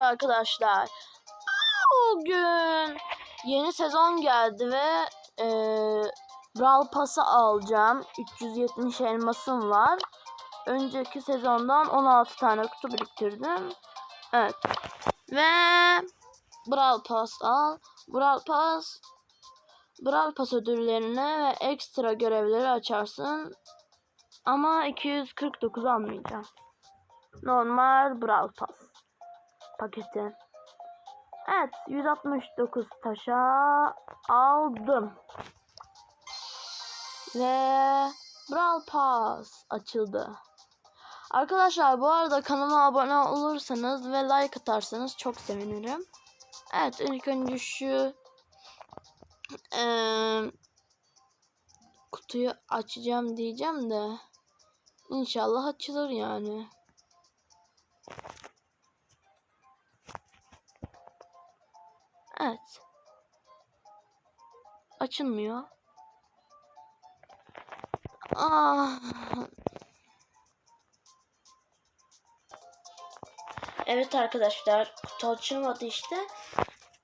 arkadaşlar. Bugün yeni sezon geldi ve e, Brawl Pass'ı alacağım. 370 elmasım var. Önceki sezondan 16 tane kutu biriktirdim. Evet. Ve Brawl Pass al. Brawl Pass Brawl Pass ödüllerini ve ekstra görevleri açarsın. Ama 249 almayacağım. Normal Brawl Pass paketi. Evet 169 taşa aldım. Ve Brawl Pass açıldı. Arkadaşlar bu arada kanalıma abone olursanız ve like atarsanız çok sevinirim. Evet ilk önce şu eee, kutuyu açacağım diyeceğim de inşallah açılır yani. Evet. Açılmıyor. Ah. Evet arkadaşlar kutu açılmadı işte.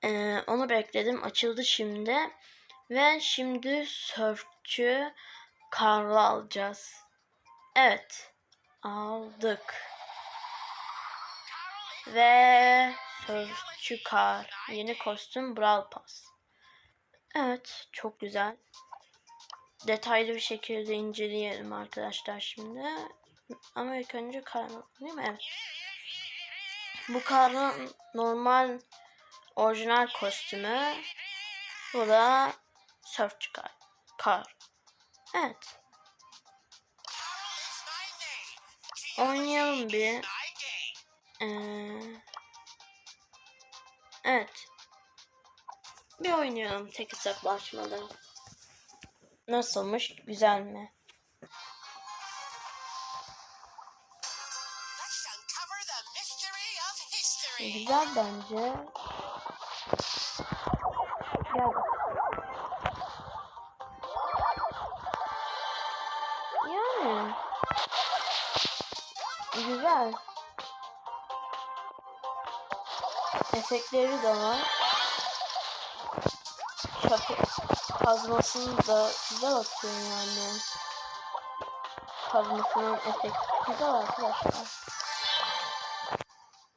Ee, onu bekledim. Açıldı şimdi. Ve şimdi sörfçü karlı alacağız. Evet. Aldık. Ve sörfçü kar. Yeni kostüm Brawl Pass. Evet. Çok güzel. Detaylı bir şekilde inceleyelim arkadaşlar şimdi. Ama ilk önce kar değil mi? Evet. Bu karın normal orijinal kostümü. Bu da surfçı kar. Kar. Evet. Oynayalım bir. Ee, evet. Bir oynayalım tek hesaplaşmadan. Nasılmış? Güzel mi? Güzel bence. Gel. Yani. Güzel. Efektleri de var. Şapı kazmasını da güzel atıyor yani. Kazmasının efekti güzel arkadaşlar.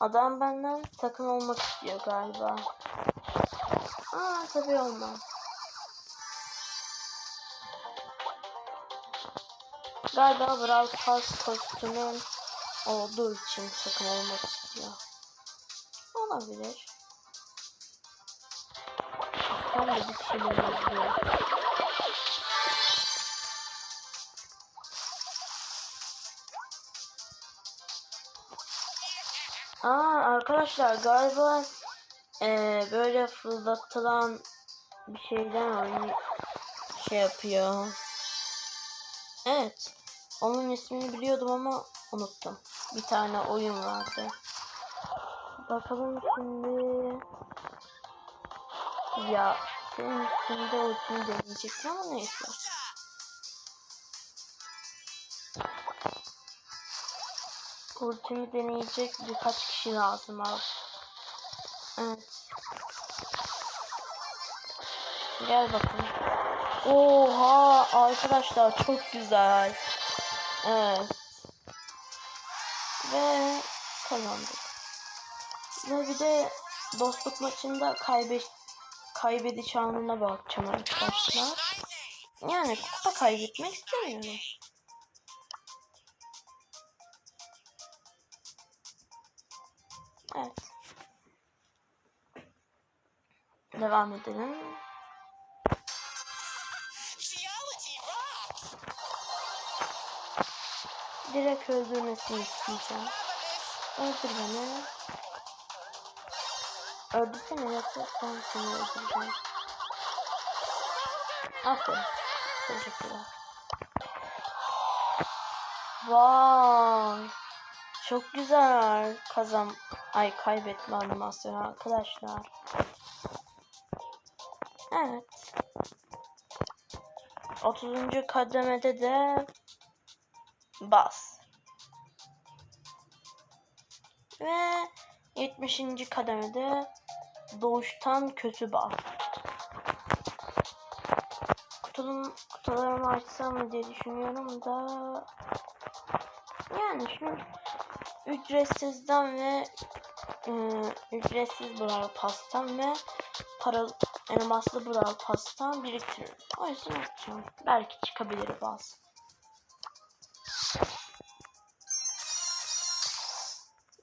Adam benden takım olmak istiyor galiba. Aa tabii olmam. Galiba Brawl Pass kostümüm olduğu için takım olmak istiyor. Olabilir. De bir şeyler yazıyor. Aa arkadaşlar galiba eee, böyle fırlatılan bir şeyden oyun şey yapıyor. Evet. Onun ismini biliyordum ama unuttum. Bir tane oyun vardı. Bakalım şimdi. Ya senin üstünde ultimi deneyecektim ama neyse. Ultimi deneyecek birkaç kişi lazım abi. Evet. Gel bakalım. Oha arkadaşlar çok güzel. Evet. Ve kazandık. Ve bir de dostluk maçında kaybet kaybediş anına bakacağım arkadaşlar. Yani kupa kaybetmek istemiyorum. Evet. Devam edelim. Direkt öldürmesini isteyeceğim. Öldür beni. Öldürsene yoksa ben seni öldüreceğim. Aferin. Teşekkürler. Vay. Çok güzel kazan ay kaybetme animasyonu arkadaşlar. Evet. 30. kademede de bas. Ve 70. kademede doğuştan kötü bal. Kutulum, kutularımı açsam mı diye düşünüyorum da yani şu ücretsizden ve e, ücretsiz Brawl Pass'tan ve para elmaslı Brawl Pass'tan biriktiriyorum. O yüzden açacağım. Belki çıkabilir bazı.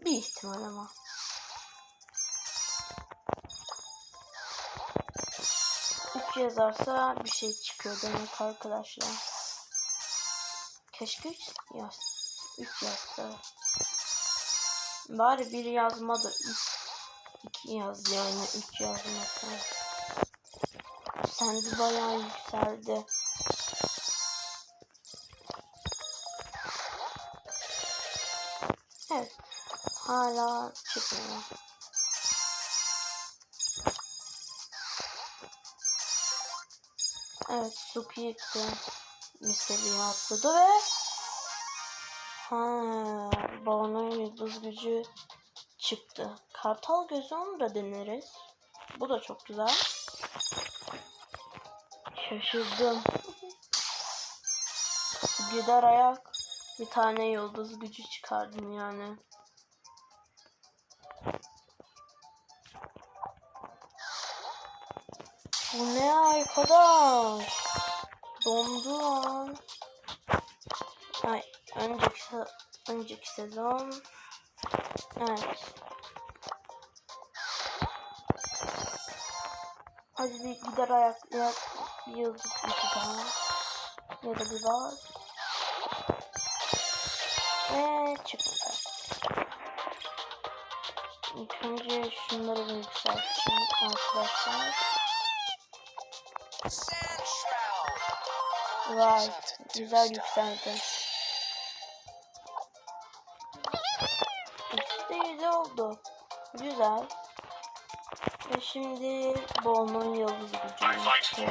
Bir ihtimal ama. Yazarsa bir şey çıkıyor demek arkadaşlar. Keşke üç yaz. Üç yazsa. Bari bir yazmadı. Üç, iki yaz yani. Üç yazmasa. Sendi bayağı yükseldi. Evet. Hala çıkmıyor. Evet, Suki. Bir seviye atladı ve Ha, Babanın yıldız gücü çıktı. Kartal gözü onu da deneriz. Bu da çok güzel. Şaşırdım. Gider ayak bir tane yıldız gücü çıkardım yani. Bu ne arkadaş? Dondu lan. Ay, önceki, önceki sezon. Evet. Hadi bir gider ayakla bir yıldız gücü daha. Ya da bir var. Ve çıktı. İlk önce şunları bir yükselteceğim arkadaşlar. Vay güzel yükseldi. De yüze oldu. Güzel. Ve şimdi Bol'un yıldız gücünü.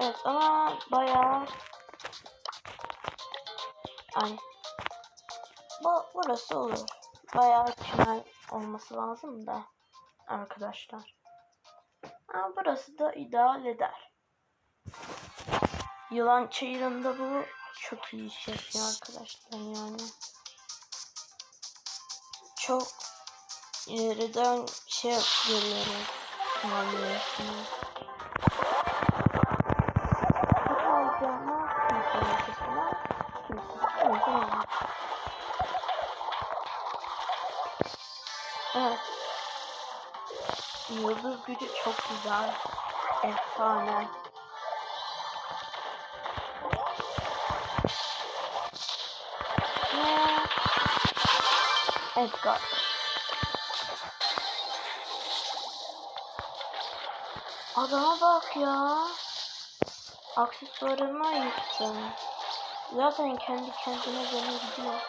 Evet ama bayağı Ay. Bu, burası olur. Bayağı tünel olması lazım da arkadaşlar. Ha, burası da ideal eder. Yılan çayırında bu çok iyi iş yapıyor arkadaşlar yani. Çok ileriden şey görüyorum. Anlıyorsunuz. Yıldız gücü çok güzel. Efsane. Ve Edgar. Adama bak ya. Aksesuarımı yıktım. Zaten kendi kendine canı gidiyor.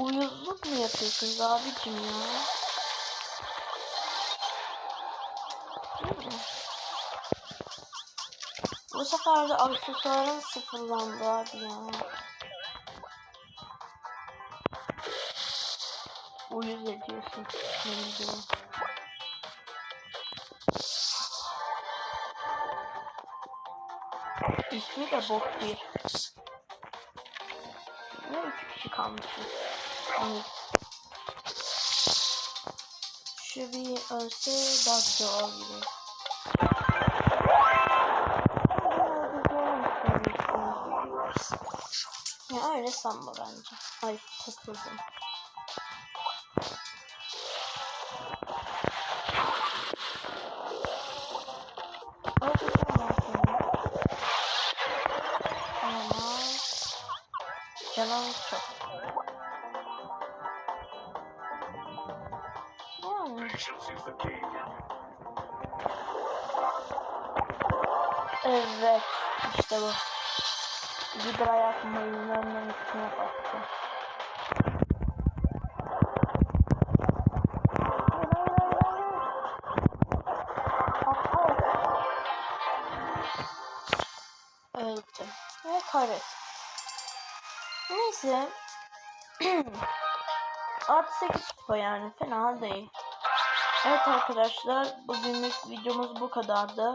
Uyuzluk mu yapıyorsunuz abicim ya? Mi? Bu sefer de aksesuarım sıfırlandı abi ya. Uyuz ediyorsun diyor. İsmi de bok bir. Ne üç kişi kalmışız. Evet. Şu bir ölse daha güzel olabilir. Ya öyle sanma bence. Ay takıldım. Canım çok. Yani evet işte bu. Gider ayak mayınlarının üstüne baktı. öldü. Ve kaybettim. Neyse. Artı 8 kupa yani fena değil. Evet arkadaşlar bugünlük videomuz bu kadardı.